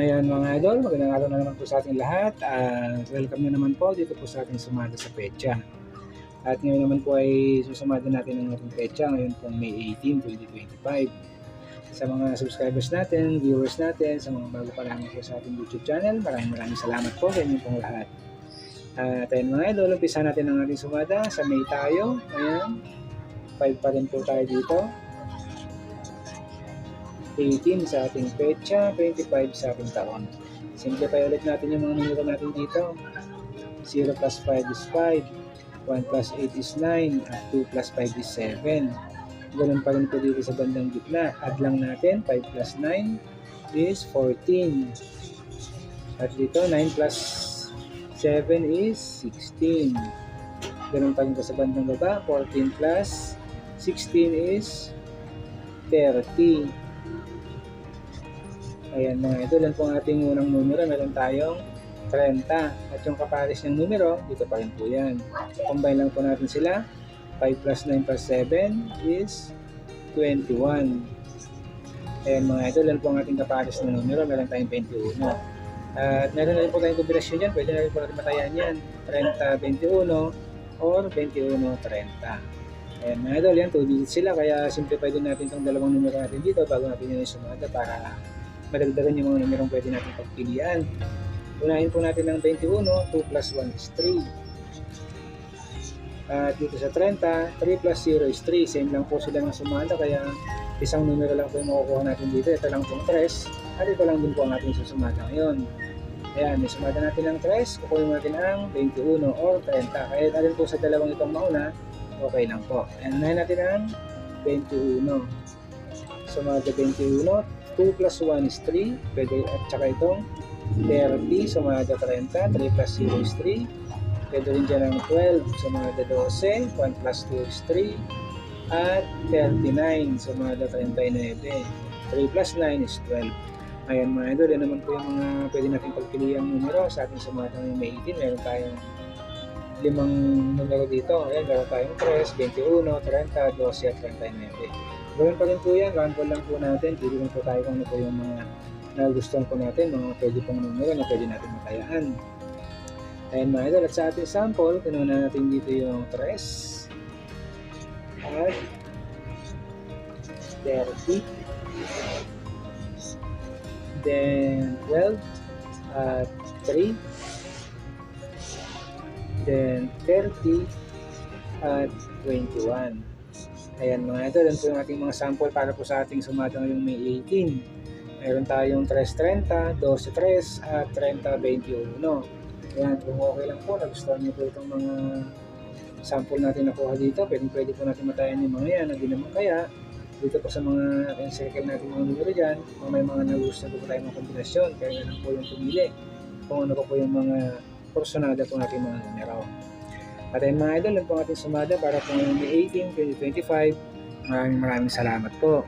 Ayan mga idol, magandang araw na naman po sa ating lahat. at welcome na naman po dito po sa ating sumada sa pecha. At ngayon naman po ay susumada natin ang ating pecha ngayon pong May 18, 2025. Sa mga subscribers natin, viewers natin, sa mga bago pa lang sa ating YouTube channel, maraming maraming salamat po sa inyong pong lahat. At ayun mga idol, umpisa natin ang ating sumada. Sa May tayo. Ayan. 5 pa rin po tayo dito. 18 sa ating pecha, 25 sa ating taon. Simplify ulit natin yung mga numero natin dito. 0 plus 5 is 5, 1 plus 8 is 9, at 2 plus 5 is 7. Ganun pa rin po dito sa bandang gitna. Add lang natin, 5 plus 9 is 14. At dito, 9 plus 7 is 16. Ganun pa rin po sa bandang baba, 14 plus 16 is 30. Ayan mga idol, yan po ang ating unang numero. Meron tayong 30. At yung kapares ng numero, dito pa rin po yan. Combine lang po natin sila. 5 plus 9 plus 7 is 21. Ayan mga idol, yan po ang ating kapares ng numero. Meron tayong 21. At meron na rin po tayong kombinasyon dyan. Pwede na rin po natin matayan yan. 30-21 or 21-30. Ayan mga idol, yan 2 digits sila. Kaya simplify din natin itong dalawang numero natin dito bago natin yun sumada para madagdagan yung mga numerong pwede natin pagpilian. Unahin po natin ng 21, 2 plus 1 is 3. At dito sa 30, 3 plus 0 is 3. Same lang po sila ng sumada kaya isang numero lang po yung makukuha natin dito. Ito lang pong 3. At ito lang din po ang ating susumada ngayon. Ayan, may sumada natin ng 3. Kukunin natin ang 21 or 30. Kaya natin po sa dalawang itong mauna, okay lang po. Ayan, unahin natin ang 21. Sumada 21, 2 plus 1 is 3. Pwede, at saka itong 30, sumada 30. 3 plus 0 is 3. Pwede rin dyan ang 12, sumada 12. 1 plus 2 is 3. At 39, sumada 39. 3 plus 9 is 12. Ayan mga idol, yan naman po yung mga pwede natin pagpiliang numero sa ating sumada ng May 18. Meron tayong limang numero dito. Ayan, meron tayong 3, 21, 30, 12 at 39. Gawin pa rin po yan, round lang po natin. Pili lang po tayo kung ano po yung mga nagustuhan po natin, mga pwede pong numero na pwede natin matayaan. Ayan mga idol, at sa ating sample, kinuha natin dito yung 3 at 30 then 12 at 3 then 30 at 21 Ayan mga idol, yan po yung ating mga sample para po sa ating sumada ngayong May 18. Meron tayong 3.30, 12.3 at 30.21. Ayan, kung okay lang po, nagustuhan niyo po itong mga sample natin nakuha dito, pwede, pwede po natin matayan yung mga yan, hindi naman kaya, dito po sa mga encircle natin mga numero dyan, kung may mga nagustuhan po tayo mga kombinasyon, kaya na lang po yung pumili kung ano po po yung mga personada po natin mga numero. At ayun mga idol, yun po ating sumada para po ngayong May 18, 2025. Maraming maraming salamat po.